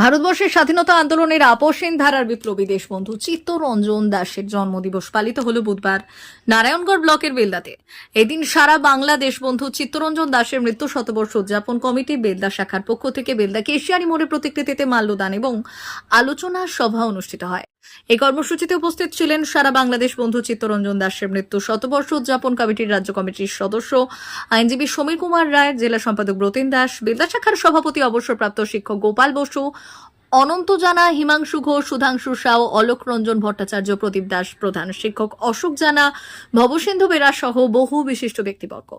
ভারতবর্ষের স্বাধীনতা আন্দোলনের আপসেন ধারার বিপ্লবী দেশবন্ধু চিত্তরঞ্জন দাসের জন্মদিবস পালিত হল বুধবার নারায়ণগড় ব্লকের বেলদাতে। এদিন সারা বাংলা দেশবন্ধু চিত্তরঞ্জন দাসের মৃত্যু শতবর্ষ উদযাপন কমিটি বেলদা শাখার পক্ষ থেকে বেলদা কেশিয়ারি মোড়ে প্রতিকৃতিতে মাল্যদান এবং আলোচনা সভা অনুষ্ঠিত হয়। এই কর্মসূচিতে উপস্থিত ছিলেন সারা বাংলাদেশ বন্ধু চিত্তরঞ্জন দাসের মৃত্যু, শতবর্ষ উদযাপন কমিটির রাজ্য কমিটির সদস্য, আইনজীবী সমীর কুমার রায়, জেলা সম্পাদক ব্রতিন দাস বিদ্যাশাখার শাখার সভাপতি, অবসরপ্রাপ্ত শিক্ষক গোপাল বসু অনন্ত জানা, হিমাংশু ঘোষ, সুধাংশু সাও, অলোক রঞ্জন ভট্টাচার্য, প্রদীপ দাস প্রধান শিক্ষক, অশোক জানা, ভবসিন্ধু বেরা সহ বহু বিশিষ্ট ব্যক্তিবর্গ।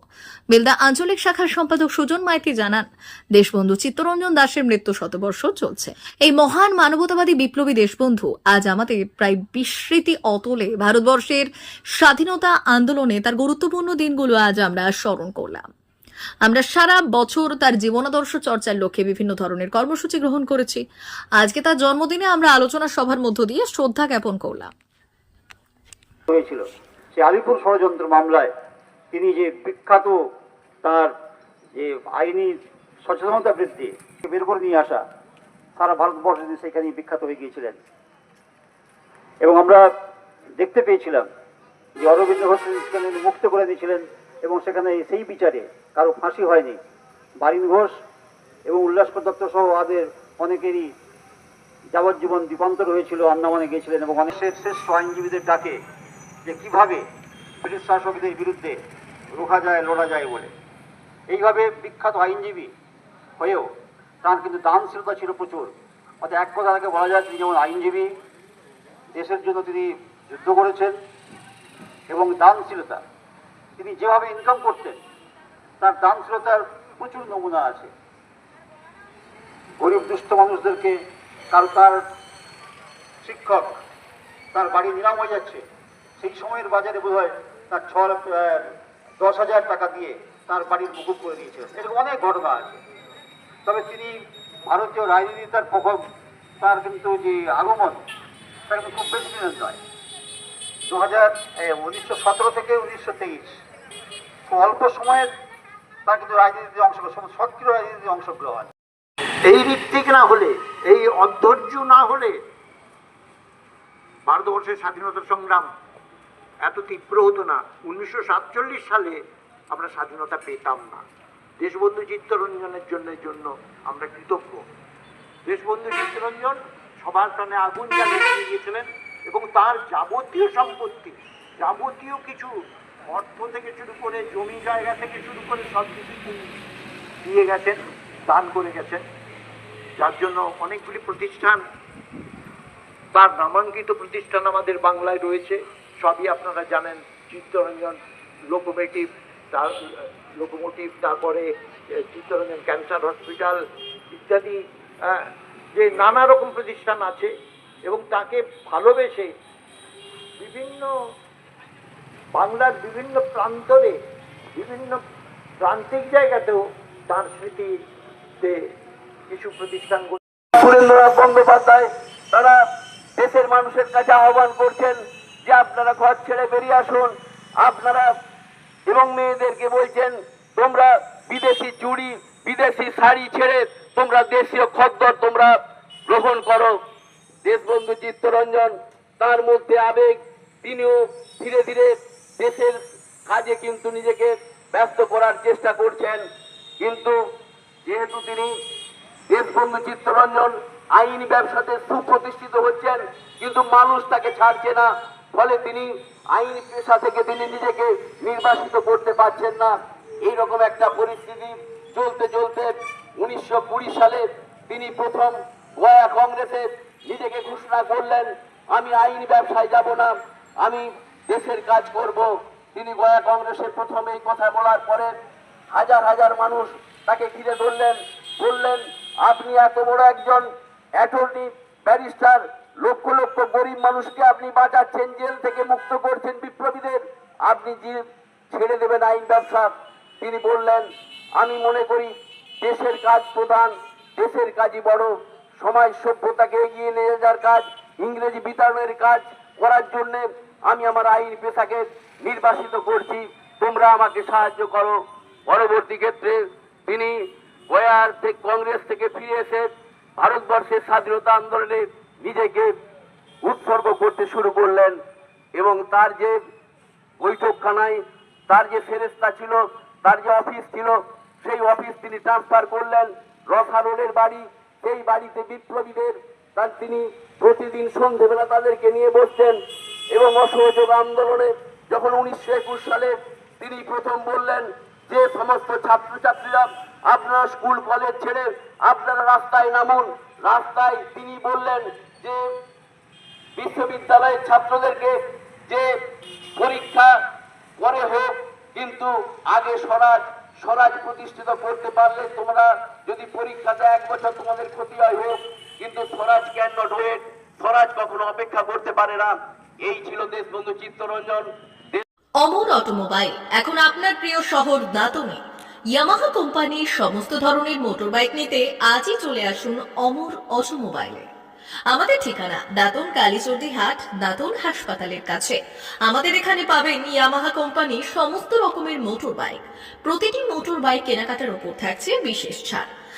বেলদা আঞ্চলিক শাখার সম্পাদক সুজন মাইতি জানান, দেশবন্ধু চিত্তরঞ্জন দাসের মৃত্যু শতবর্ষ চলছে। এই মহান মানবতাবাদী বিপ্লবী দেশবন্ধু আজ আমাদের প্রায় বিস্মৃতি অতলে ভারতবর্ষের স্বাধীনতা আন্দোলনে তার গুরুত্বপূর্ণ দিনগুলো আজ আমরা স্মরণ করলাম। আমরা সারা বছর তার জীবনাদর্শ চর্চার লক্ষ্যে বিভিন্ন ধরনের কর্মসূচি গ্রহণ করেছি। আজকে তার জন্মদিনে আমরা আলোচনা সভার মধ্য দিয়ে শ্রদ্ধা জ্ঞাপন করলাম। হয়েছিল। সে আলিপুর ষড়যন্ত্র মামলায় তিনি যে বিখ্যাত তার যে আইনি সচেতনতা বৃদ্ধি বের করে নিয়ে আসা সারা ভারতবর্ষে সেখানে বিখ্যাত হয়ে গিয়েছিলেন। এবং আমরা দেখতে পেয়েছিলাম যে অরবিন্দ ঘোষ মুক্ত করে দিয়েছিলেন এবং সেখানে সেই বিচারে কারও ফাঁসি হয়নি। বারিন ঘোষ এবং উল্লাসকর দত্ত সহ আদের অনেকেরই যাবজ্জীবন দ্বীপান্তর হয়েছিল, আন্দামানে গিয়েছিলেন এবং অনেকের শ্রেষ্ঠ আইনজীবীদের ডাকে যে কীভাবে ব্রিটিশ শাসকদের বিরুদ্ধে রোখা যায়, লড়া যায় বলে। এইভাবে বিখ্যাত আইনজীবী হয়েও তার কিন্তু দানশীলতা ছিল প্রচুর। অর্থাৎ এক কথা তাকে বলা যায়, তিনি যেমন আইনজীবী, দেশের জন্য তিনি যুদ্ধ করেছেন এবং দানশীলতা তিনি যেভাবে ইনকাম করতেন, তার দানশীলতার প্রচুর নমুনা আছে। গরিব দুস্থ মানুষদেরকে কারও তার শিক্ষক, তার বাড়ি নিলাম হয়ে যাচ্ছে। সেই সময়ের বাজারে বোধ হয় তার ছ দশ হাজার টাকা দিয়ে তার বাড়ির মুকুব করে দিয়েছিলেন এরকম অনেক ঘটনা আছে। তবে তিনি ভারতীয় রাজনীতি তার প্রভাব তার কিন্তু যে আগমন, তার কিন্তু খুব বেশি দিনের নয়। দু হাজার উনিশশো সতেরো থেকে উনিশশো তেইশ। অল্প সময়ের তার কিন্তু রাজনীতিতে অংশগ্রহণ সক্রিয় রাজনীতিতে অংশগ্রহণ, এই ঋত্বিক না হলে, এই অধৈর্য না হলে ভারতবর্ষের স্বাধীনতা সংগ্রাম এত তীব্র হতো না। উনিশশো সাতচল্লিশ সালে আমরা স্বাধীনতা পেতাম না। দেশবন্ধু চিত্তরঞ্জনের জন্য জন্য আমরা কৃতজ্ঞ। দেশবন্ধু চিত্তরঞ্জন সবার প্রাণে আগুন জ্বালিয়ে গিয়েছিলেন এবং তার যাবতীয় সম্পত্তি, যাবতীয় কিছু অর্থ থেকে শুরু করে জমি জায়গা থেকে শুরু করে সব কিছু দিয়ে গেছেন, দান করে গেছেন। যার জন্য অনেকগুলি প্রতিষ্ঠান তার নামাঙ্কিত প্রতিষ্ঠান আমাদের বাংলায় রয়েছে। সবই আপনারা জানেন চিত্তরঞ্জন লোকোমেটিভ, তার, লোকোমোটিভ, তারপরে চিত্তরঞ্জন ক্যান্সার হসপিটাল ইত্যাদি যে নানা রকম প্রতিষ্ঠান আছে এবং তাকে ভালোবেসে বিভিন্ন বাংলার বিভিন্ন প্রান্তরে, বিভিন্ন প্রান্তিক জায়গাতেও তার স্মৃতিতে কিছু প্রতিষ্ঠান সুরেন্দ্রনাথ বন্দ্যোপাধ্যায়, তারা দেশের মানুষের কাছে আহ্বান করছেন যে আপনারা ঘর ছেড়ে বেরিয়ে আসুন, আপনারা এবং মেয়েদেরকে বলছেন, তোমরা বিদেশি চুড়ি, বিদেশি শাড়ি ছেড়ে তোমরা দেশীয় খদ্দর তোমরা গ্রহণ করো। দেশবন্ধু চিত্তরঞ্জন, তার মধ্যে আবেগ, তিনিও ধীরে ধীরে দেশের কাজে কিন্তু নিজেকে ব্যস্ত করার চেষ্টা করছেন। কিন্তু যেহেতু তিনি দেশবন্ধু চিত্তরঞ্জন, আইনি ব্যবসাতে সুপ্রতিষ্ঠিত হচ্ছেন, কিন্তু মানুষ তাকে ছাড়ছে না। ফলে তিনি আইনি পেশা থেকে তিনি নিজেকে নির্বাসিত করতে পারছেন না। এই রকম একটা পরিস্থিতি চলতে চলতে উনিশশো কুড়ি সালে তিনি প্রথম গয়া কংগ্রেসে নিজেকে ঘোষণা করলেন, আমি আইনি ব্যবসায় যাব না। আমি দেশের কাজ করব। তিনি গয়া কংগ্রেসে প্রথম এই কথা বলার পরে হাজার হাজার মানুষ তাকে ঘিরে ধরলেন, বললেন, আপনি এত বড় একজন অ্যাটর্নি ব্যারিস্টার লক্ষ লক্ষ গরিব মানুষকে আপনি বাঁচাচ্ছেন, জেল থেকে মুক্ত করছেন বিপ্লবীদের। আপনি ছেড়ে দেবেন আইন ব্যবসা। তিনি বললেন, আমি মনে করি দেশের কাজ প্রধান, দেশের কাজই বড়। সমাজ সভ্যতাকে এগিয়ে নিয়ে যাওয়ার কাজ, ইংরেজি বিতরণের কাজ করার জন্য আমি আমার আইন পেশাকে নির্বাসিত করছি। তোমরা আমাকে সাহায্য করো। পরবর্তী ক্ষেত্রে তিনি গয়ার থেকে কংগ্রেস থেকে ফিরে এসে ভারতবর্ষের স্বাধীনতা আন্দোলনে নিজেকে উৎসর্গ করতে শুরু করলেন এবং তার যে বৈঠকখানায় তার যে ফেরেস্তা ছিল, তার যে অফিস ছিল, সেই অফিস তিনি ট্রান্সফার করলেন। রসারোলের বাড়ি, সেই বাড়িতে বিপ্লবীদের তার তিনি প্রতিদিন সন্ধেবেলা তাদেরকে নিয়ে বসতেন। এবং অসহযোগ আন্দোলনে যখন উনিশশো একুশ সালে তিনি প্রথম বললেন যে সমস্ত ছাত্রছাত্রীরা আপনারা স্কুল, কলেজ ছেড়ে আপনারা রাস্তায় নামুন, রাস্তায় তিনি বললেন যে বিশ্ববিদ্যালয়ের ছাত্রদেরকে যে পরীক্ষা পরে হোক, কিন্তু আগে স্বরাজ স্বরাজ প্রতিষ্ঠিত করতে পারলে তোমরা যদি পরীক্ষাতে এক বছর তোমাদের ক্ষতি হয় হোক, কিন্তু Swaraj can not wait Swaraj কখনো অপেক্ষা করতে পারে না। এই ছিল দেশবন্ধু চিত্তরঞ্জন। অমর অটোমোবাইল, এখন আপনার প্রিয় শহর দাতনে ইয়ামাহা কোম্পানির সমস্ত ধরনের মোটর বাইক নিতে আজই চলে আসুন অমর অটোমোবাইলে। আমাদের ঠিকানা দাতন কালীচর্দি হাট, দাতন হাসপাতালের কাছে। আমাদের এখানে পাবেন ইয়ামাহা কোম্পানির সমস্ত রকমের মোটর বাইক প্রতিটি মোটর বাইক কেনাকাটার উপর থাকছে বিশেষ ছাড়।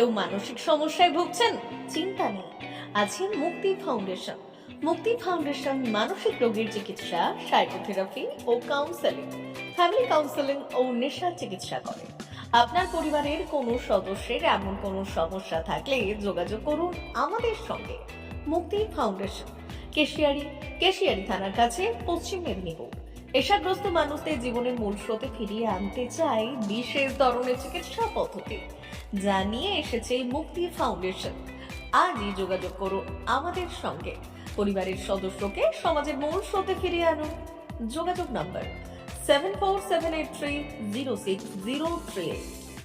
কেউ মানসিক সমস্যায় ভুগছেন? চিন্তা নেই। আছে মুক্তি ফাউন্ডেশন। মুক্তি ফাউন্ডেশন মানসিক রোগীর চিকিৎসা, সাইকোথেরাপি ও কাউন্সেলিং। ফ্যামিলি কাউন্সেলিং ও নেশা চিকিৎসা করে। আপনার পরিবারের কোনো সদস্যের এমন কোনো সমস্যা থাকলে যোগাযোগ করুন আমাদের সঙ্গে। মুক্তি ফাউন্ডেশন, কেশিয়ারি কেশিয়ারি থানার কাছে পশ্চিম মেদিনীপুর। নেশাগ্রস্ত মানুষদের জীবনের মূল স্রোতে ফিরিয়ে আনতে চাই বিশেষ ধরনের চিকিৎসা পদ্ধতি। যা নিয়ে এসেছে মুক্তি ফাউন্ডেশন। আজই যোগাযোগ করো আমাদের সঙ্গে। পরিবারের সদস্যকে সমাজের মূল স্রোতে ফিরিয়ে আনো। যোগাযোগ number seven four seven eight three zero six zero three eight